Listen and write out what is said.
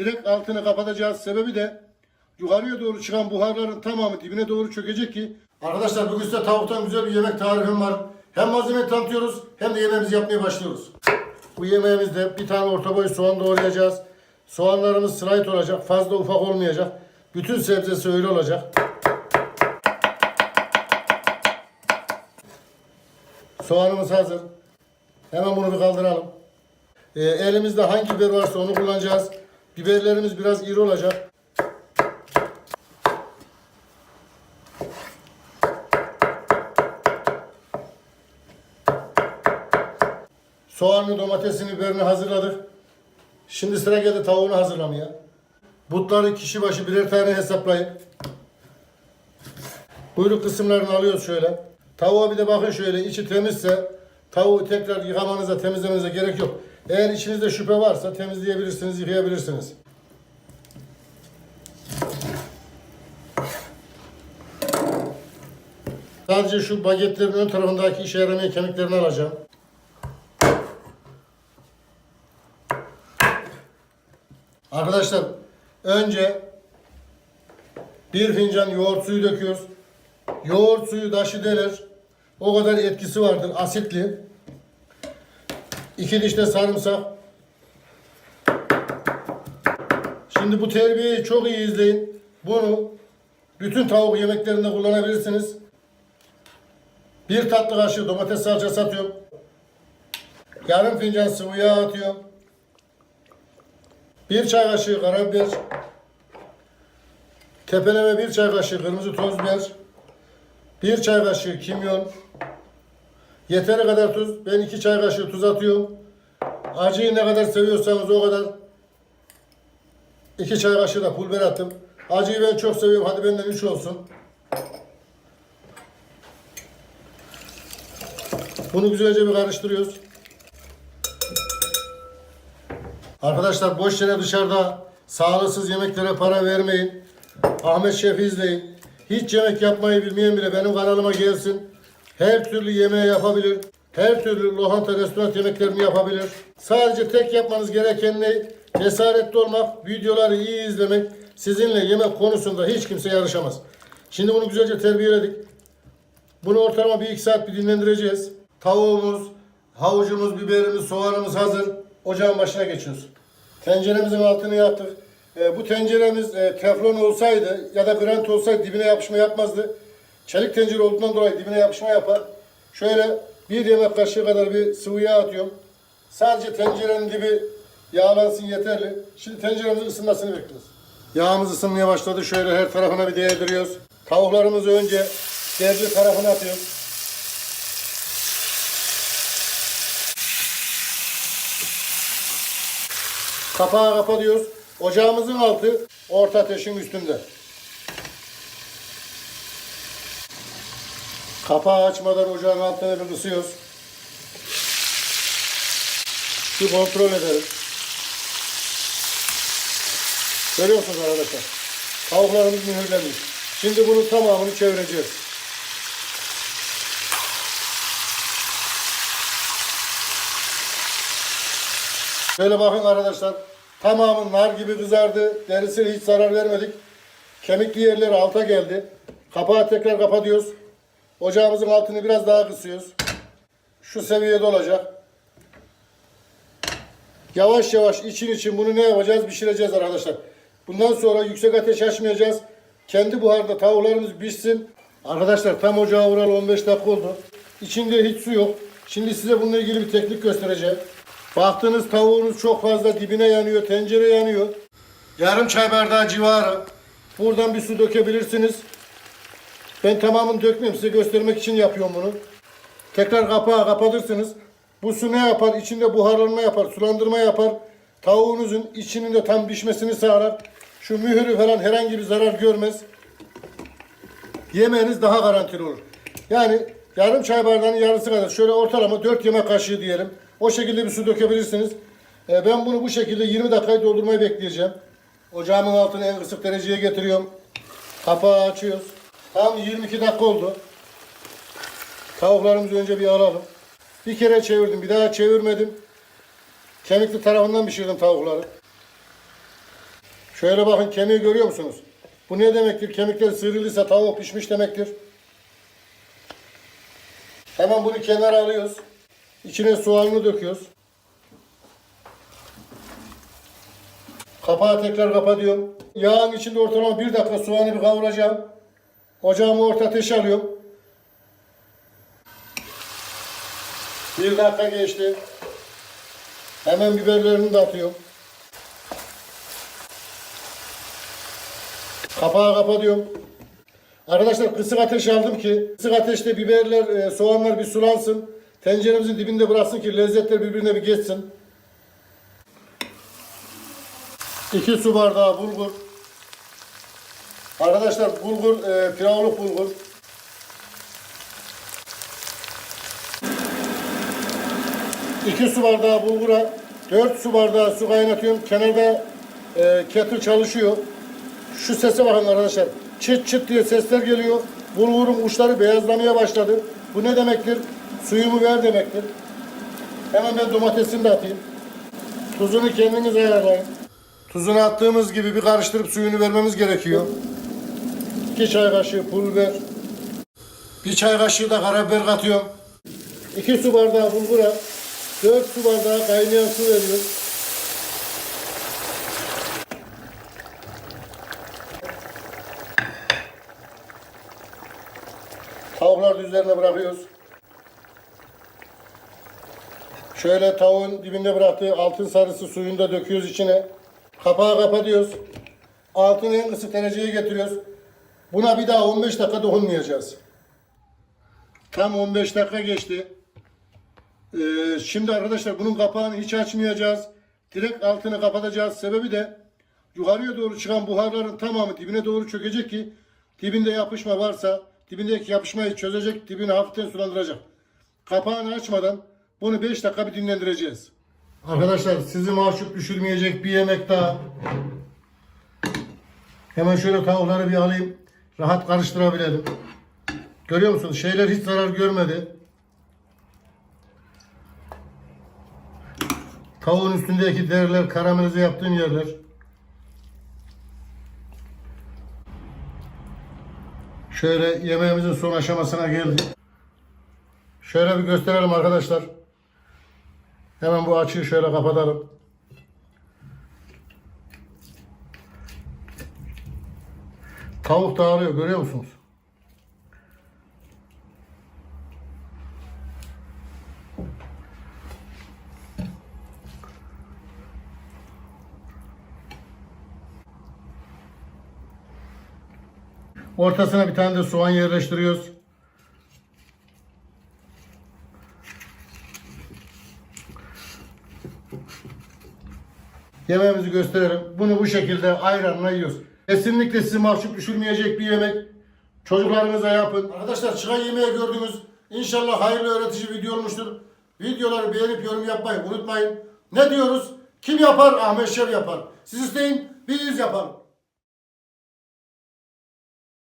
Direkt altını kapatacağız. Sebebi de yukarıya doğru çıkan buharların tamamı dibine doğru çökecek ki Arkadaşlar bugün size tavuktan güzel bir yemek tarifim var. Hem malzemeyi tanıtıyoruz hem de yemeğimizi yapmaya başlıyoruz. Bu yemeğimizde bir tane orta boy soğan doğrayacağız. Soğanlarımız slice olacak. Fazla ufak olmayacak. Bütün sebzesi öyle olacak. Soğanımız hazır. Hemen bunu bir kaldıralım. Ee, elimizde hangi biber varsa onu kullanacağız. Biberlerimiz biraz iri olacak. Soğanlı, domatesini, biberini hazırladık. Şimdi sıra geldi tavuğunu hazırlamaya. Butları kişi başı birer tane hesaplayın. Buyruk kısımlarını alıyoruz şöyle. Tavuğa bir de bakın şöyle içi temizse tavuğu tekrar yıkamanıza temizlemenize gerek yok. Eğer içinizde şüphe varsa temizleyebilirsiniz, yıkayabilirsiniz. Sadece şu bagetlerin ön tarafındaki işe yaramayan kemiklerini alacağım. Arkadaşlar önce bir fincan yoğurt suyu döküyoruz. Yoğurt suyu taşı delir. O kadar etkisi vardır. Asitli. İki diş de sarımsak. Şimdi bu terbiyeyi çok iyi izleyin. Bunu bütün tavuk yemeklerinde kullanabilirsiniz. Bir tatlı kaşığı domates salçası atıyorum. Yarım fincan sıvı yağ atıyorum. Bir çay kaşığı karabiber. Tepeleme bir çay kaşığı kırmızı toz biber. Bir çay kaşığı kimyon. Yeteri kadar tuz. Ben iki çay kaşığı tuz atıyorum. Acıyı ne kadar seviyorsanız o kadar. İki çay kaşığı da pul biber attım. Acıyı ben çok seviyorum. Hadi benden üç olsun. Bunu güzelce bir karıştırıyoruz. Arkadaşlar boş yere dışarıda sağlıksız yemeklere para vermeyin. Ahmet Şef'i izleyin. Hiç yemek yapmayı bilmeyen bile benim kanalıma gelsin. Her türlü yemeği yapabilir. Her türlü lohanta restoran yemeklerini yapabilir. Sadece tek yapmanız gereken ne? Cesaretli olmak, videoları iyi izlemek. Sizinle yemek konusunda hiç kimse yarışamaz. Şimdi bunu güzelce terbiyeledik. Bunu ortalama bir iki saat bir dinlendireceğiz. Tavuğumuz, havucumuz, biberimiz, soğanımız hazır. Ocağın başına geçiyoruz. Tenceremizin altını yaktık. E, bu tenceremiz e, teflon olsaydı ya da grant olsaydı dibine yapışma yapmazdı. Çelik tencere olduğundan dolayı dibine yapışma yapar. Şöyle bir yemek kaşığı kadar bir sıvı yağ atıyorum. Sadece tencerenin dibi yağlansın yeterli. Şimdi tenceremizin ısınmasını bekliyoruz. Yağımız ısınmaya başladı. Şöyle her tarafına bir değdiriyoruz. Tavuklarımızı önce derdi tarafına atıyoruz. Kapağı kapatıyoruz. Ocağımızın altı orta ateşin üstünde. Kapağı açmadan ocağın altını bir kısıyoruz. Bir kontrol edelim. Görüyorsunuz arkadaşlar. Tavuklarımız mühürlenmiş. Şimdi bunun tamamını çevireceğiz. Şöyle bakın arkadaşlar. Tamamı nar gibi kızardı. Derisine hiç zarar vermedik. Kemikli yerleri alta geldi. Kapağı tekrar kapatıyoruz. Ocağımızın altını biraz daha kısıyoruz. Şu seviyede olacak. Yavaş yavaş için için bunu ne yapacağız? Pişireceğiz arkadaşlar. Bundan sonra yüksek ateş açmayacağız. Kendi buharda tavuklarımız pişsin. Arkadaşlar tam ocağa vuralı 15 dakika oldu. İçinde hiç su yok. Şimdi size bununla ilgili bir teknik göstereceğim. Baktığınız tavuğunuz çok fazla dibine yanıyor, tencere yanıyor. Yarım çay bardağı civarı. Buradan bir su dökebilirsiniz. Ben tamamını dökmeyeyim size göstermek için yapıyorum bunu. Tekrar kapağı kapatırsınız. Bu su ne yapar? İçinde buharlanma yapar, sulandırma yapar. Tavuğunuzun içinin de tam pişmesini sağlar. Şu mühürü falan herhangi bir zarar görmez. Yemeğiniz daha garantili olur. Yani yarım çay bardağının yarısı kadar şöyle ortalama 4 yemek kaşığı diyelim. O şekilde bir su dökebilirsiniz. Ee, ben bunu bu şekilde 20 dakikayı doldurmayı bekleyeceğim. Ocağımın altını en kısık dereceye getiriyorum. Kapağı açıyoruz. Tam 22 dakika oldu. Tavuklarımızı önce bir alalım. Bir kere çevirdim, bir daha çevirmedim. Kemikli tarafından pişirdim tavukları. Şöyle bakın kemiği görüyor musunuz? Bu ne demektir? Kemikler sıyrıldıysa tavuk pişmiş demektir. Hemen bunu kenara alıyoruz. İçine soğanını döküyoruz. Kapağı tekrar kapatıyorum. Yağın içinde ortalama bir dakika soğanı bir kavuracağım. Ocağımı orta ateşe alıyorum. Bir dakika geçti. Hemen biberlerini de atıyorum. Kapağı kapatıyorum. Arkadaşlar kısık ateş aldım ki kısık ateşte biberler, e, soğanlar bir sulansın. Tenceremizin dibinde bıraksın ki lezzetler birbirine bir geçsin. 2 su bardağı bulgur. Arkadaşlar bulgur, e, pilavlık bulgur. İki su bardağı bulgura 4 su bardağı su kaynatıyorum. Kenarda e, kettle çalışıyor. Şu sese bakın arkadaşlar. Çıt çıt diye sesler geliyor. Bulgurun uçları beyazlamaya başladı. Bu ne demektir? Suyumu ver demektir. Hemen ben domatesini de atayım. Tuzunu kendiniz ayarlayın. Tuzunu attığımız gibi bir karıştırıp suyunu vermemiz gerekiyor. 2 çay kaşığı pul biber. Bir çay kaşığı da karabiber katıyorum. 2 su bardağı bulgura 4 su bardağı kaynayan su veriyoruz. Tavukları üzerine bırakıyoruz. Şöyle tavuğun dibinde bıraktığı altın sarısı suyunu da döküyoruz içine. Kapağı kapatıyoruz. Altını en ısık dereceye getiriyoruz. Buna bir daha 15 dakika dokunmayacağız. Tam 15 dakika geçti. Ee, şimdi arkadaşlar bunun kapağını hiç açmayacağız. Direkt altını kapatacağız. Sebebi de yukarıya doğru çıkan buharların tamamı dibine doğru çökecek ki dibinde yapışma varsa dibindeki yapışmayı çözecek, dibini hafiften sulandıracak. Kapağını açmadan bunu 5 dakika bir dinlendireceğiz. Arkadaşlar sizi mahcup düşürmeyecek bir yemek daha. Hemen şöyle tavukları bir alayım. Rahat karıştırabilelim. Görüyor musunuz? Şeyler hiç zarar görmedi. Tavuğun üstündeki deriler karamelize yaptığım yerler. Şöyle yemeğimizin son aşamasına geldik. Şöyle bir gösterelim arkadaşlar. Hemen bu açığı şöyle kapatalım. Tavuk dağılıyor görüyor musunuz? Ortasına bir tane de soğan yerleştiriyoruz. Yemeğimizi gösterelim. Bunu bu şekilde ayranla yiyoruz. Kesinlikle sizi mahcup düşürmeyecek bir yemek. Çocuklarınıza yapın. Arkadaşlar çıkan yemeği gördünüz. İnşallah hayırlı öğretici video olmuştur. Videoları beğenip yorum yapmayı unutmayın. Ne diyoruz? Kim yapar? Ahmet Şev yapar. Siz isteyin, biz yapalım.